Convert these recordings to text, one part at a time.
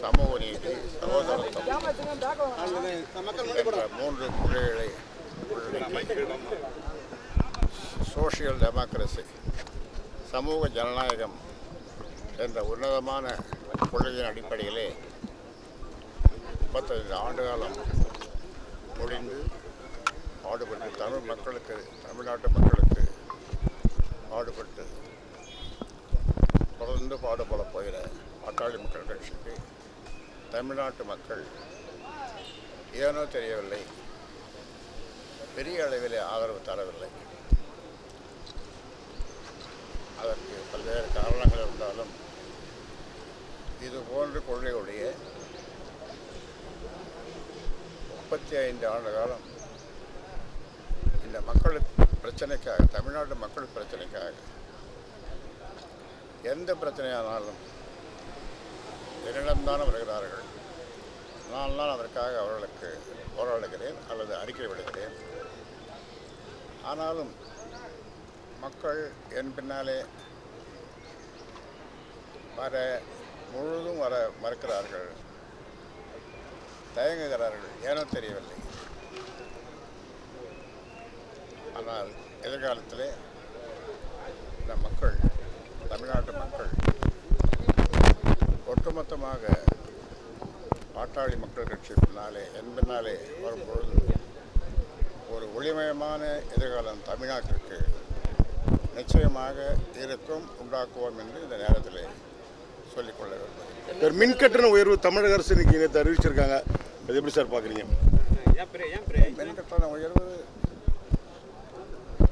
சமூக நீதி சகோதரத்துவம் மூன்று கொள்கைகளை சோசியல் சோஷியல் டெமோக்ரஸி சமூக ஜனநாயகம் என்ற உன்னதமான கொள்கையின் அடிப்படையிலே முப்பத்தைந்து ஆண்டு காலம் முடிந்து பாடுபட்டு தமிழ் மக்களுக்கு தமிழ்நாட்டு மக்களுக்கு பாடுபட்டு தொடர்ந்து பாடுபட போகிற பாட்டாளி மக்கள் கட்சிக்கு தமிழ்நாட்டு மக்கள் ஏனோ தெரியவில்லை பெரிய அளவில் ஆதரவு தரவில்லை. அதற்கு பல்வேறு காரணங்கள் இருந்தாலும் இது போன்ற கொள்கையுடைய முப்பத்தி ஐந்து ஆண்டு காலம் இந்த மக்களுக்கு பிரச்சனைக்காக தமிழ்நாட்டு மக்கள் பிரச்சனைக்காக எந்த பிரச்சனையானாலும் என்னிடம்தான் வருகிறார்கள். நான் தான் அதற்காக அவர்களுக்கு போராடுகிறேன் அல்லது அறிக்கை விடுகிறேன். ஆனாலும் மக்கள் என் பின்னாலே வர முழுதும் வர மறுக்கிறார்கள். தயங்குகிறார்கள். ஏனோ தெரியவில்லை. ஆனால் எதிர்காலத்திலே இந்த மக்கள் தமிழ்நாட்டு மக்கள் ஒட்டுமொத்தமாக பாட்டாளி மக்கள் கட்சி பின்னாலே என் பின்னாலே வரும்பொழுது ஒரு ஒளிமயமான எதிர்காலம் தமிழ்நாட்டிற்கு நிச்சயமாக இருக்கும் உண்டாக்குவோம் என்று இந்த நேரத்தில் சொல்லிக்கொள்ள வேண்டும் சார் மின் கட்டண உயர்வு தமிழக அரசு இன்னைக்கு நேற்று அறிவிச்சிருக்காங்க. அது எப்படி சார் பார்க்குறீங்க? மின் கட்டண உயர்வு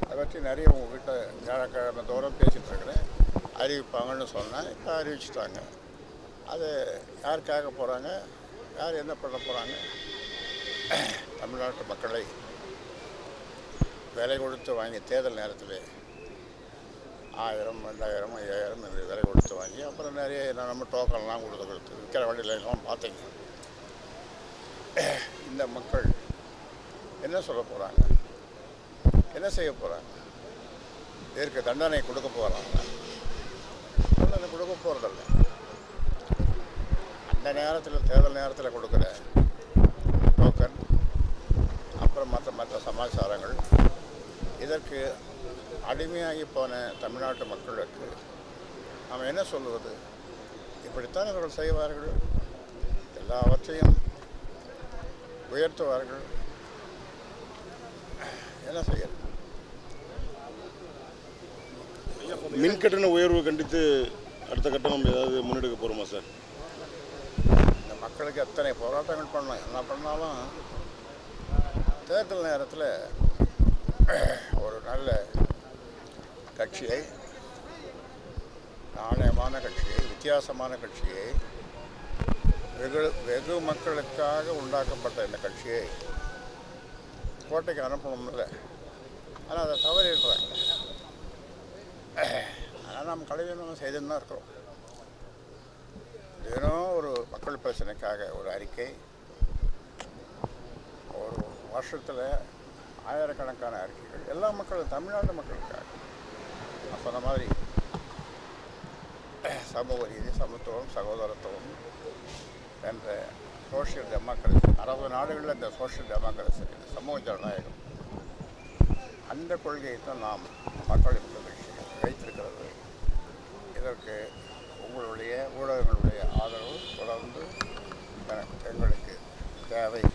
அதை பற்றி நிறைய உங்ககிட்ட வியாழக்கிழமை தோறும் பேசிகிட்டு இருக்கிறேன். அறிவிப்பாங்கன்னு சொன்னேன் இப்போ அறிவிச்சிட்டாங்க. அது யாருக்காக போகிறாங்க யார் என்ன பண்ண போகிறாங்க தமிழ்நாட்டு மக்களை விலை கொடுத்து வாங்கி தேர்தல் நேரத்தில் ஆயிரம் ரெண்டாயிரம் ஐயாயிரம் என்று விலை கொடுத்து வாங்கி அப்புறம் நிறைய நம்ம டோக்கன்லாம் கொடுத்து கொடுத்து விற்கிற வழியில எல்லாம் பார்த்தீங்க. இந்த மக்கள் என்ன சொல்ல போகிறாங்க என்ன செய்ய போகிறாங்க இதற்கு தண்டனை கொடுக்க போகிறாங்க தண்டனை கொடுக்க போகிறதில்ல அந்த நேரத்தில் தேர்தல் நேரத்தில் கொடுக்குற டோக்கன் அப்புறம் மற்ற மற்ற சமாச்சாரங்கள் இதற்கு அடிமையாகி போன தமிழ்நாட்டு மக்களுக்கு நாம் என்ன சொல்லுவது? இப்படித்தான் இவர்கள் செய்வார்கள். எல்லாவற்றையும் உயர்த்துவார்கள். என்ன செய்யறது? மின்கட்டண உயர்வு கண்டித்து அடுத்த கட்டம் ஏதாவது முன்னெடுக்க போகிறோமா சார்? மக்களுக்கு எத்தனை போராட்டங்கள் பண்ணலாம் என்ன பண்ணாலும் தேர்தல் நேரத்தில் ஒரு நல்ல கட்சியை நாணயமான கட்சியை வித்தியாசமான கட்சியை வெகு வெகு மக்களுக்காக உண்டாக்கப்பட்ட இந்த கட்சியை கோட்டைக்கு அனுப்பணும்ல. ஆனால் அதை தவறிடுறாங்க. ஆனால் நம்ம கலைஞர் செய்துன்னு தான் இருக்கிறோம் தினம் ஒரு ஆலோசனைக்காக பிரச்சனைக்காக ஒரு அறிக்கை. ஒரு வருஷத்தில் ஆயிரக்கணக்கான அறிக்கைகள். எல்லா மக்களும் தமிழ்நாட்டு மக்களுக்காக. நான் சொன்ன மாதிரி சமூக நீதி சமத்துவம் சகோதரத்துவம் என்ற சோஷியல் டெமோக்ரஸி அறுபது நாடுகளில் இந்த சோஷியல் டெமோக்ரஸி சமூக ஜனநாயகம் அந்த கொள்கையை தான் நாம் மக்களுக்கு வைத்திருக்கிறது. இதற்கு உங்களுடைய ஊடகங்களுடைய ஆதரவு